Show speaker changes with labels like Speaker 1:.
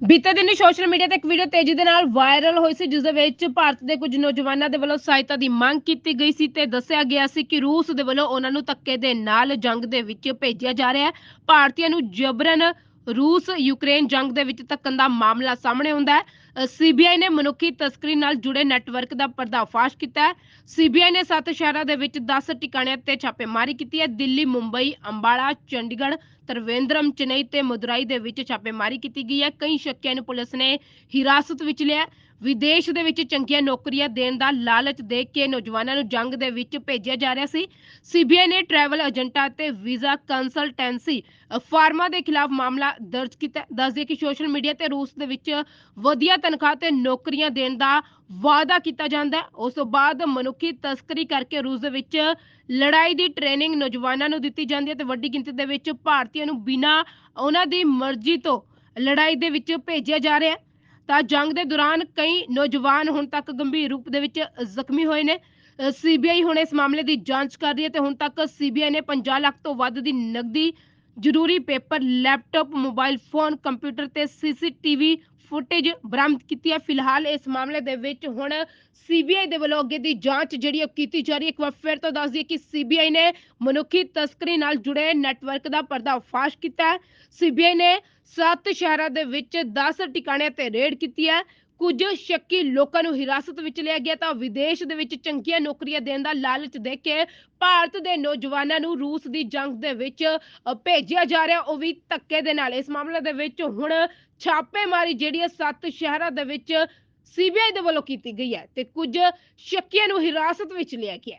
Speaker 1: ਬੀਤੇ ਦਿਨ social media ਤੇ ਇੱਕ ਵੀਡੀਓ ਤੇਜ਼ੀ ਦੇ ਨਾਲ ਵਾਇਰਲ ਹੋਈ ਸੀ, ਜਿਸ ਦੇ ਵਿੱਚ ਭਾਰਤ ਦੇ ਕੁਝ ਨੌਜਵਾਨਾਂ ਦੇ ਵੱਲੋਂ ਸਹਾਇਤਾ ਦੀ ਮੰਗ ਕੀਤੀ ਗਈ ਸੀ ਤੇ ਦੱਸਿਆ ਗਿਆ ਸੀ ਕਿ ਰੂਸ ਦੇ ਵੱਲੋਂ ਉਹਨਾਂ ਨੂੰ ਧੱਕੇ ਦੇ ਨਾਲ ਜੰਗ ਦੇ ਵਿੱਚ ਭੇਜਿਆ ਜਾ ਰਿਹਾ ਹੈ। ਭਾਰਤੀਆਂ ਨੂੰ ਜਬਰਨ ਰੂਸ ਯੂਕਰੇਨ ਜੰਗ ਦੇ ਵਿੱਚ ਧੱਕਣ ਦਾ ਮਾਮਲਾ ਸਾਹਮਣੇ ਆਉਂਦਾ ਹੈ। ਸੀਬੀਆਈ ਨੇ ਮਨੁੱਖੀ ਤਸਕਰੀ ਨਾਲ ਜੁੜੇ ਨੈਟਵਰਕ ਦਾ ਪਰਦਾਫਾਸ਼ ਕੀਤਾ ਹੈ। ਸੀਬੀਆਈ ਨੇ ਸੱਤ ਸ਼ਹਿਰਾਂ ਦੇ ਵਿੱਚ 10 ਟਿਕਾਣਿਆਂ ਤੇ ਛਾਪੇਮਾਰੀ ਕੀਤੀ ਹੈ। ਦਿੱਲੀ, ਮੁੰਬਈ, ਅੰਬਾਲਾ, ਚੰਡੀਗੜ੍ਹ, ਤਰਵੇਂਦਰਮ, ਚੇਨਈ ਤੇ ਮਦੁਰਾਈ ਦੇ ਵਿੱਚ ਛਾਪੇਮਾਰੀ ਕੀਤੀ ਗਈ ਹੈ। ਕਈ ਸ਼ੱਕੀਆਂ ਨੂੰ ਪੁਲਿਸ ਨੇ ਹਿਰਾਸਤ ਵਿੱਚ ਲਿਆ ਵਿਦੇਸ਼ ਦੇ ਵਿੱਚ ਚੰਗੀਆਂ ਨੌਕਰੀਆਂ ਦੇਣ ਦਾ ਲਾਲਚ ਦੇ ਕੇ ਨੌਜਵਾਨਾਂ ਨੂੰ ਜੰਗ ਦੇ ਵਿੱਚ ਭੇਜਿਆ ਜਾ ਰਿਹਾ ਸੀ। ਸੀਬੀਆਈ ਨੇ ਟਰੈਵਲ ਏਜੰਟਾਂ ਤੇ ਵੀਜ਼ਾ ਕੰਸਲਟੈਂਸੀ ਫਾਰਮਾ ਦੇ ਖਿਲਾਫ ਮਾਮਲਾ ਦਰਜ ਕੀਤਾ। ਹੈ। ਕਿ ਸੋਸ਼ਲ ਮੀਡੀਆ ਤੇ ਰੂਸ ਦੇ ਵਿੱਚ ਵਧੀਆ ਤਨਖਾਹ ਤੇ ਨੌਕਰੀਆਂ ਦੇਣ ਦਾ ਵਾਅਦਾ ਕੀਤਾ ਜਾਂਦਾ। ਉਸ ਤੋਂ ਬਾਅਦ ਮਨੁੱਖੀ ਤਸਕਰੀ ਕਰਕੇ ਰੂਸ ਦੇ ਵਿੱਚ ਲੜਾਈ ਦੀ ਟ੍ਰੇਨਿੰਗ ਨੌਜਵਾਨਾਂ ਨੂੰ ਦਿੱਤੀ ਜਾਂਦੀ ਹੈ ਤੇ ਵੱਡੀ ਗਿਣਤੀ ਦੇ ਵਿੱਚ ਭਾਰਤੀਆਂ ਨੂੰ ਬਿਨਾਂ ਉਹਨਾਂ ਦੀ ਮਰਜ਼ੀ ਤੋਂ ਲੜਾਈ ਦੇ ਵਿੱਚ ਭੇਜਿਆ ਜਾ ਰਿਹਾ। ਹੈ ਤਾਂ ਜੰਗ ਦੇ ਦੌਰਾਨ ਕਈ ਨੌਜਵਾਨ ਹੁਣ ਤੱਕ ਗੰਭੀਰ ਰੂਪ ਦੇ ਵਿੱਚ ਜ਼ਖਮੀ ਹੋਏ ਨੇ। ਸੀਬੀਆਈ ਹੁਣ ਇਸ ਮਾਮਲੇ ਦੀ ਜਾਂਚ ਕਰ ਰਹੀ ਹੈ ਤੇ ਹੁਣ ਤੱਕ ਸੀਬੀਆਈ ਨੇ 50 ਲੱਖ ਤੋਂ ਵੱਧ ਦੀ ਨਕਦੀ ਜ਼ਰੂਰੀ paper, laptop, mobile phone, computer ਤੇ ਸੀਸੀਟੀਵੀ ਫੁਟੇਜ ਬਰਾਮਦ ਕੀਤੀ ਹੈ। ਫਿਲਹਾਲ ਇਸ ਮਾਮਲੇ ਦੇ ਵਿੱਚ ਹੁਣ ਸੀਬੀਆਈ ਦੇ ਵੱਲੋਂ ਅੱਗੇ ਦੀ ਜਾਂਚ ਜਿਹੜੀ ਉਹ ਕੀਤੀ ਜਾ ਰਹੀ ਹੈ। ਇੱਕ ਵਾਰ ਫਿਰ ਤੋਂ ਦੱਸ ਦਈਏ ਕਿ ਸੀਬੀਆਈ ਨੇ ਮਨੁੱਖੀ ਤਸਕਰੀ ਨਾਲ ਜੁੜੇ ਨੈਟਵਰਕ ਦਾ ਪਰਦਾਫਾਸ਼ ਕੀਤਾ ਹੈ। ਸੀਬੀਆਈ ਨੇ ਸੱਤ ਸ਼ਹਿਰਾਂ ਦੇ ਵਿੱਚ 10 ਟਿਕਾਣਿਆਂ ਤੇ ਰੇਡ ਕੀਤੀ ਹੈ। ਕੁਝ ਸ਼ੱਕੀ ਲੋਕਾਂ ਨੂੰ ਹਿਰਾਸਤ ਵਿੱਚ ਲਿਆ ਗਿਆ ਤਾਂ ਵਿਦੇਸ਼ ਦੇ ਵਿੱਚ ਚੰਗੀਆਂ ਨੌਕਰੀਆਂ ਦੇਣ ਦਾ ਲਾਲਚ ਦੇ ਕੇ ਭਾਰਤ ਦੇ ਨੌਜਵਾਨਾਂ ਨੂੰ ਰੂਸ ਦੀ ਜੰਗ ਦੇ ਵਿੱਚ ਭੇਜਿਆ ਜਾ ਰਿਹਾ। ਉਹ ਵੀ ਧੱਕੇ ਦੇ ਨਾਲ। ਇਸ ਮਾਮਲੇ ਦੇ ਵਿੱਚ ਹੁਣ ਛਾਪੇਮਾਰੀ ਜਿਹੜੀ ਹੈ ਸੱਤ ਸ਼ਹਿਰਾਂ ਦੇ ਵਿੱਚ ਸੀਬੀਆਈ ਦੇ ਵੱਲੋਂ ਕੀਤੀ ਗਈ ਹੈ ਤੇ ਕੁਝ ਸ਼ੱਕੀਆਂ ਨੂੰ ਹਿਰਾਸਤ ਵਿੱਚ ਲਿਆ ਗਿਆ